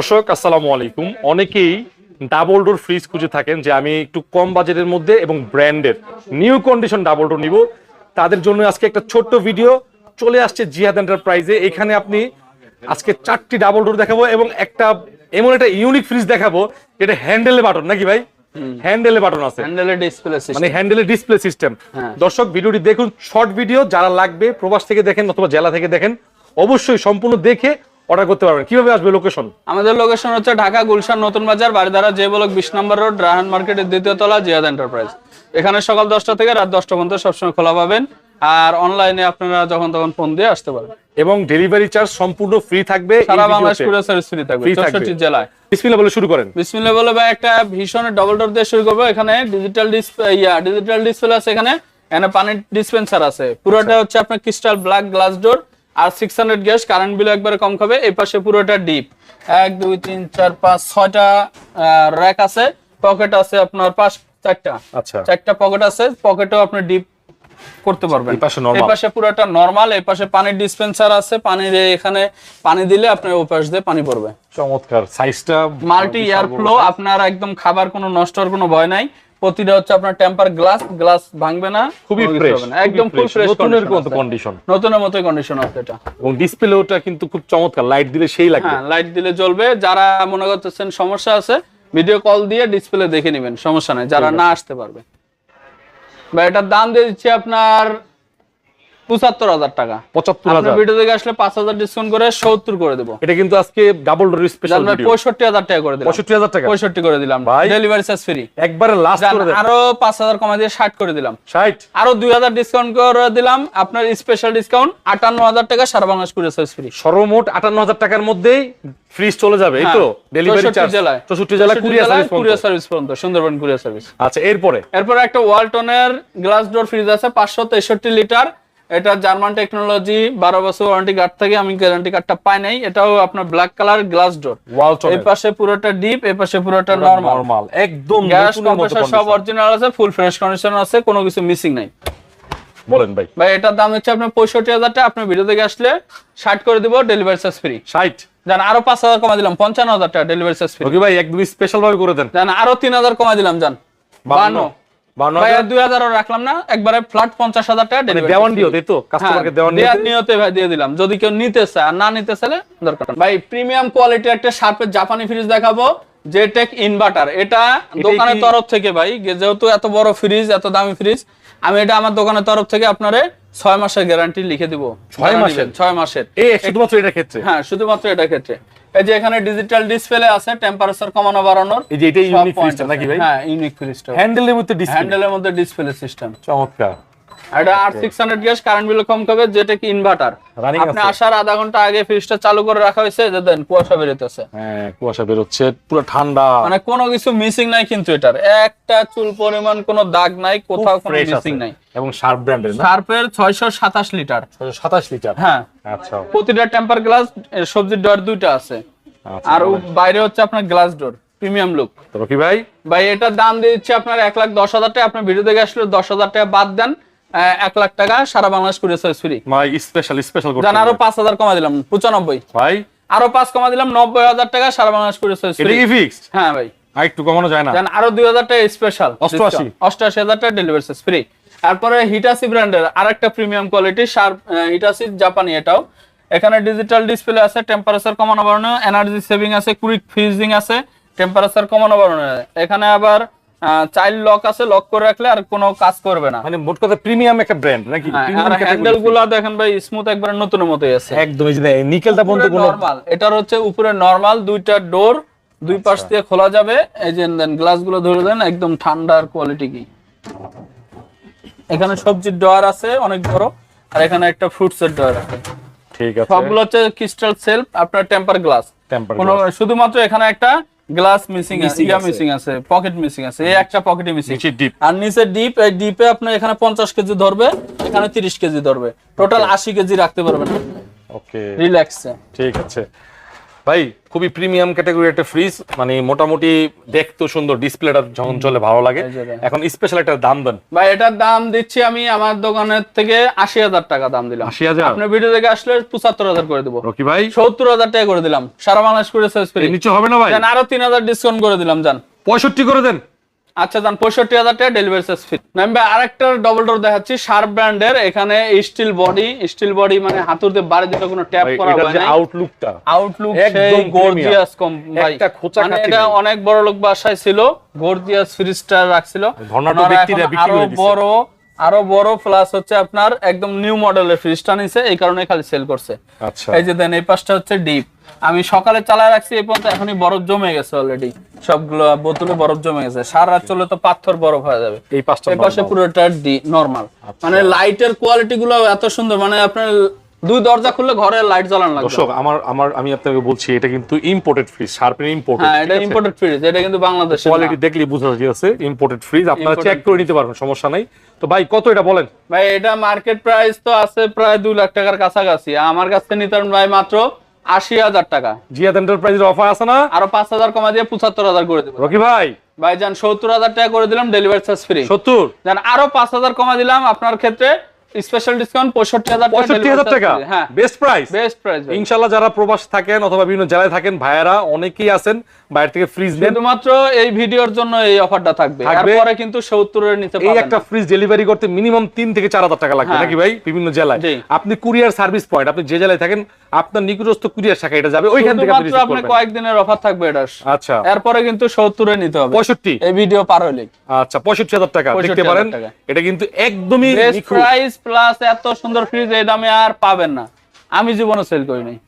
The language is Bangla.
দর্শক আসসালামু আলাইকুম। অনেকেই ডাবল ডোর ফ্রিজ খুঁজে থাকেন যে আমি একটু কম বাজেটের মধ্যে এবং ব্র্যান্ডের নিউ কন্ডিশন ডাবল ডোর নিব। তাদের জন্য আজকে একটা ছোট্ট ভিডিও চলে আসছে জিহাদ এন্টারপ্রাইজে এখানে আপনি আজকে চারটি ডাবল ডোর দেখাবো এবং একটা এমন একটা ইউনিক ফ্রিজ দেখাবো যেটা হ্যান্ডেলে বাটন নাকি ভাই? হ্যান্ডেলে বাটন আছে। হ্যান্ডেলের ডিসপ্লে মানে সিস্টেম হ্যান্ডেলের ডিসপ্লে সিস্টেম। দর্শক ভিডিওটি দেখুন শর্ট ভিডিও যারা লাগবে প্রবাস থেকে দেখেন অথবা জেলা থেকে দেখেন অবশ্যই সম্পূর্ণ দেখে অর্ডার করতে পারবেন। কীভাবে আসবে লোকেশন আমাদের লোকেশন হচ্ছে ঢাকা গুলশান নতুন বাজার বাড়িধারা যে ব্লক বিশ নম্বর রোড রাহান মার্কেটের দ্বিতীয় তলা জিয়াদ এন্টারপ্রাইজ এখানে সকাল দশটা থেকে রাত দশটা পর্যন্ত সবসময় খোলা পাবেন। আর অনলাইনে আপনারা যখন তখন ফোন দিয়ে আসতে পারেন। এবং ডেলিভারি চার্জ সম্পূর্ণ ফ্রি থাকবে সারা বাংলাদেশ পুরো সার্ভিস ফ্রি থাকবে। Free থাকবে। চৌষট্টি জেলায়। বিসমিল্লাহ বলে শুরু করেন। বিসমিল্লাহ বলে ভাই একটা ভীষণ ডবল ডোর দিয়ে শুরু করব। এখানে ডিজিটাল ডিসপ্লে ইয়া ডিজিটাল ডিসপ্লে আছে এখানে। এখানে পানির ডিসপেন্সার আছে। পুরোটা হচ্ছে আপনার ক্রিস্টাল ব্ল্যাক গ্লাস ডোর আর six hundred gas current bill একবারে কম খাবে। এই পাশে পুরোটা ডিপ এক দুই তিন চার পাঁচ ছয়টা র্যাক আছে। পকেট আছে আপনার পাঁচ চারটা। আচ্ছা। চারটা পকেট আছে। পকেটেও আপনি ডিপ করতে পারবেন। এই পাশে normal। এই পাশে পুরোটা নরমাল এই পাশে পানির ডিসপেন্সার আছে। পানির এখানে পানি দিলে আপনার ওই পাশ দিয়ে পানি পড়বে। চমৎকার। সাইজটা মাল্টি এয়ার ফ্লো আপনার একদম খাবার কোনো নষ্ট হওয়ার কোনো ভয় নাই। প্রতিটা হচ্ছে আপনার টেম্পার গ্লাস গ্লাস ভাঙবে না খুবই ফ্রেশ একদম ফুল ফ্রেশ নতুনের মতো কন্ডিশন নতুনের মতো কন্ডিশন আছে এটা। এবং ডিসপ্লেটা কিন্তু খুব চমৎকার লাইট দিলে সেই লাগবে। হ্যাঁ লাইট দিলে জ্বলবে। যারা মনে করতেছেন সমস্যা আছে ভিডিও কল দিয়ে ডিসপ্লে দেখে নেবেন সমস্যা নাই যারা না আসতে পারবে। বা এটার দাম দিয়ে দিচ্ছি আপনার পঁচাত্তর হাজার টাকা। পঁচাত্তর হাজার। ভিডিও থেকে আসলে পাঁচ হাজার ডিসকাউন্ট করে সত্তর করে দেবো। এটা কিন্তু আজকে ডাবল ডোর স্পেশাল পঁয়ষট্টি হাজার টাকা করে দিলাম। পঁয়ষট্টি হাজার টাকা? পঁয়ষট্টি করে দিলাম। ডেলিভারি চার্জ ফ্রি একবারে লাস্ট করে আরও পাঁচ হাজার কমা দিয়ে ষাট করে দিলাম। ষাট? আরও দুই হাজার ডিসকাউন্ট করে দিলাম। আপনার স্পেশাল ডিসকাউন্ট আটান্ন হাজার টাকা সারা বাংলাদেশ কুরিয়ার সার্ভিস ফ্রি সর্বমোট আটান্ন হাজার টাকার মধ্যেই ফ্রিজ চলে যাবে এই তো? ডেলিভারি চৌষট্টি চার্জ জেলায় চৌষট্টি জেলা কুরিয়ার সার্ভিস কুরিয়ার সার্ভিস পর্যন্ত সুন্দরবন কুরিয়ার সার্ভিস আচ্ছা এরপরে? এরপর একটা ওয়ালটনের গ্লাস ডোর ফ্রিজ আছে পাঁচশো তেষট্টি লিটার। এটা জার্মান টেকনোলজি বারো বছর ওয়ারেন্টি কার্ড থেকে আমি গ্যারান্টি কার্ডটা পাই নাই। এটাও আপনার ব্ল্যাক কালার গ্লাস ডোর এই পাশে পুরোটা ডিপ এই পাশে পুরোটা নরমাল একদম গ্যাস কম্প্রেসার সব অরিজিনাল আছে ফুল ফ্রেশ কন্ডিশন আছে কোনো কিছু মিসিং নাই। বলেন ভাই। ভাই এটার দাম হচ্ছে আপনার পঁয়ষট্টি হাজার টাকা। আপনার ভিডিও থেকে আসলে ষাট করে দিব ডেলিভারি চার্জ ফ্রি ষাট? জান আরও পাঁচ হাজার কমা দিলাম পঞ্চান্ন হাজার টাকা ডেলিভারি চার্জ ফ্রি রকি ভাই একদম স্পেশাল ভাবে করে দেন। জান আরও তিন হাজার কমা দিলাম জান। বান্ন। রাখলাম না একবারে ফ্ল্যাট পঞ্চাশ হাজার টাকা মানে দেওয়ান দিও তাই কাস্টমারকে দেওয়ান নিয়তে ভাই দিয়ে দিলাম। যদি কেউ নিতে চায় আর না নিতে চাইলে দরকার ভাই প্রিমিয়াম কোয়ালিটির একটা শার্পের জাপানি ফ্রিজ দেখাবো জেটেক ইনভার্টার এটা দোকানের তরফ থেকে ভাই যেহেতু এত বড় ফ্রিজ এত দামি ফ্রিজ আমি এটা আমার দোকানের তরফ থেকে আপনারে ছয় মাসের গ্যারান্টি লিখে দিব। ছয় মাসের? ছয় মাসের। এই শুধুমাত্র এটা ক্ষেত্রে? হ্যাঁ শুধুমাত্র এটা ক্ষেত্রে। এই যে এখানে ডিজিটাল ডিসপ্লে আছে টেম্পারেচার কমানো বাড়ানোর। এই যে এটা ইউনিক ফিচার ফ্রিজটা। নাকি ভাই? হ্যাঁ ইউনিক ফ্রিজটা হ্যান্ডেলের মধ্যে ডিসপ্লে হ্যান্ডেলের মধ্যে ডিসপ্লে সিস্টেম চমৎকার। এটা আর six hundred gas current bill কম খাবে যেটা কি ইনভার্টার আপনি আসার আধা ঘণ্টা আগে ফ্রিজটা চালু করে রাখা হয়েছে যে দেন কুয়াশা বেরোতেছে হ্যাঁ কুয়াশা বেরোচ্ছে পুরো ঠান্ডা। মানে কোনো কিছু মিসিং নাই কিন্তু এটার। একটা চুল পরিমাণ কোনো দাগ নাই কোথাও কোনো মিসিং নাই। এবং শার্প ব্র্যান্ডের শার্পের ছয়শো সাতাশ লিটার সাতাশ লিটার হ্যাঁ। আচ্ছা। প্রতিটা টেম্পার গ্লাস সবজির ডোর দুইটা আছে। আচ্ছা আর বাইরে হচ্ছে আপনার গ্লাস ডোর প্রিমিয়াম লুক তো রকি ভাই? ভাই এটার দাম দিচ্ছে আপনার এক লাখ দশ হাজার টাকা। আপনার ভিডিও দেখে আসলে দশ হাজার টাকা বাদ দেন। এক লাখ টাকা সারা বাংলাদেশ কুরিয়ার সার্ভিস ফ্রি ভাই স্পেশাল স্পেশাল জান আরও পাঁচ হাজার কমা দিলাম পঁচানব্বই। ভাই। আরও পাঁচ কমা দিলাম নব্বই হাজার টাকা সারা Bangladesh courier service free fixed হ্যাঁ ভাই। আর একটু কমানো যায় না। জান আরও দুই হাজার টাকা স্পেশাল অষ্টআশি। অষ্টআশি হাজার টাকা ডেলিভারি চার্জ ফ্রি তারপরে হিটাসি ব্র্যান্ডের আরেকটা প্রিমিয়াম কোয়ালিটি শার্প হিটাসি জাপানি এটাও। এখানে ডিজিটাল ডিসপ্লে আছে টেম্পারেচার কমানো বাড়ানো এনার্জি সেভিং আছে কুইক ফ্রিজিং আছে টেম্পারেচার কমানো বাড়ানো। এখানে আবার চাইল্ড লক আছে লক করে রাখলে আর কোনো কাজ করবে না। মানে মোট কথা প্রিমিয়াম একটা ব্র্যান্ড নাকি? হ্যাঁ, আর হ্যান্ডেলগুলা দেখেন ভাই স্মুথ একবার নতুনের মতোই আছে। একদম এই যে নিকেলটা বন্ধ কোনো নরমাল এটার হচ্ছে উপরে নরমাল দুইটা ডোর দুই পাশ আচ্ছা। দিয়ে খোলা যাবে। এই যে দেন গ্লাসগুলো ধরে দেন একদম ঠান্ডার কোয়ালিটি কি। এখানে সবজির ডয়ার আছে অনেক বড় আর এখানে একটা ফ্রুটস এর ডয়ার আছে। ঠিক আছে। সবগুলো হচ্ছে ক্রিস্টাল সেলফ আপনার টেম্পার গ্লাস টেম্পার কোনো শুধুমাত্র এখানে একটা গ্লাস মিসিং আছে ইয়া। মিসিং আছে পকেট মিসিং আছে এই একটা পকেটে মিসিং নিচে ডিপ আর নিচে ডিপ এই ডিপে আপনার এখানে পঞ্চাশ কেজি ধরবে এখানে তিরিশ কেজি ধরবে। টোটাল আশি কেজি রাখতে পারবেন। ওকে রিল্যাক্সে ঠিক আছে। ভাই খুবই প্রিমিয়াম ক্যাটাগরি একটা ফ্রিজ মানে মোটামুটি দেখতে সুন্দর ডিসপ্লেটা যখন চলে ভালো লাগে। এখন স্পেশাল একটা দাম দেন। ভাই এটার দাম দিচ্ছি আমি আমার দোকানের থেকে আশি হাজার টাকা দাম দিলাম। 80,000? আপনি ভিডিও থেকে আসলে পঁচাত্তর হাজার করে দেবো। রকি ভাই? সত্তর হাজার টাকা করে দিলাম। সারা বাংলাদেশ করে সেলস করে। নিচে হবে না ভাই? আরও তিন হাজার ডিসকাউন্ট করে দিলাম যান পঁয়ষট্টি করে দেন। আচ্ছা যান পঁয়ষট্টি হাজার টাকা ডেলিভারি চার্জ ফ্রি আমি ভাই আরেকটা ডবল ডোর দেখাচ্ছি শার্প ব্র্যান্ডের এখানে স্টিল বডি স্টিল বডি মানে হাতুর দিয়ে বাড়ি দিলে কোনো ট্যাপ করা হয় না আউটলুকটা আউটলুক একদম সেই গর্জিয়াস কম ভাই মানে এটা অনেক বড় লোক বাসায় ছিল গর্জিয়াস ফ্রিস্টার রাখছিল। ধর্নাঢ্য ব্যক্তিরা বিক্রি আরও। বড় আরও বড় প্লাস হচ্ছে আপনার একদম নিউ মডেলের ফ্রিজটা নিছে এই কারণে খালি সেল করছে। আচ্ছা। এই যে দেন এই পাশটা হচ্ছে ডিপ আমি সকালে চালায় রাখছি এই পর্যন্ত এখনই বরফ জমে গেছে অলরেডি সবগুলো বোতলে বরফ জমে গেছে। সারা রাত চলে তো পাথর বরফ হয়ে যাবে। এই পাশটা এই পাশে পুরোটা ডি নরমাল আচ্ছা। মানে লাইটের কোয়ালিটি গুলো এত সুন্দর মানে আপনার দুই দরজা খুললে ঘরে লাইট জ্বালানো লাগবে। দর্শক আমার আমার আমি আপনাকে বলছি এটা কিন্তু ইম্পোর্টেড ফ্রিজ শার্পের ইম্পোর্টেড হ্যাঁ এটা ইম্পোর্টেড ফ্রিজ এটা কিন্তু বাংলাদেশে কোয়ালিটি দেখলে বোঝা যাচ্ছে ইম্পোর্টেড ফ্রিজ আপনারা চেক করে নিতে পারবেন সমস্যা নাই। তো ভাই কত এটা বলেন? ভাই এটা মার্কেট প্রাইস তো আছে প্রায় দুই লাখ টাকার কাছাকাছি। আমার কাছ থেকে নিতে ভাই মাত্র আশি হাজার টাকা। জিয়াদ এন্টারপ্রাইজের অফার আছে না? আরও পাঁচ হাজার কমা দিয়ে পঁচাত্তর হাজার করে দেবো। রকি ভাই। ভাই যান সত্তর হাজার টাকা করে দিলাম ডেলিভারি চার্জ ফ্রি সত্তর? যান আরও পাঁচ হাজার কমা দিলাম আপনার ক্ষেত্রে স্পেশাল ডিসকাউন্ট পঁয়ষট্টি হাজার পঁয়ষট্টি হাজার টাকা? হ্যাঁ। বেস্ট প্রাইস বেস্ট প্রাইস ইনশাল্লাহ যারা প্রবাস থাকেন অথবা বিভিন্ন জেলায় থাকেন ভাইয়ারা অনেকেই আছেন বাইরে থেকে ফ্রিজ নেন। শুধুমাত্র এই ভিডিওর জন্য এই অফারটা থাকবে। এরপরে কিন্তু সত্তরের নিচে এই একটা ফ্রিজ ডেলিভারি করতে মিনিমাম তিন থেকে চার হাজার টাকা লাগবে হ্যাঁ। নাকি ভাই? বিভিন্ন জেলায়। আপনি কুরিয়ার সার্ভিস পয়েন্ট আপনি যে জেলায় থাকেন আপনার নিকটস্থ কুরিয়ার শাখা এটা যাবে ওইখান থেকে আপনি শুধুমাত্র করবেন। কয়েকদিনের অফার থাকবে এটা। আচ্ছা। এরপরে কিন্তু সত্তরে নিতে হবে। পঁয়ষট্টি। এই ভিডিও পার হইলে আচ্ছা পঁয়ষট্টি হাজার টাকা দেখতে পারেন। এটা কিন্তু একদমই বেস্ট প্রাইস প্লাস এত সুন্দর ফ্রিজ এই দামে আর পাবেন না। আমি জীবনে সেল করি নাই।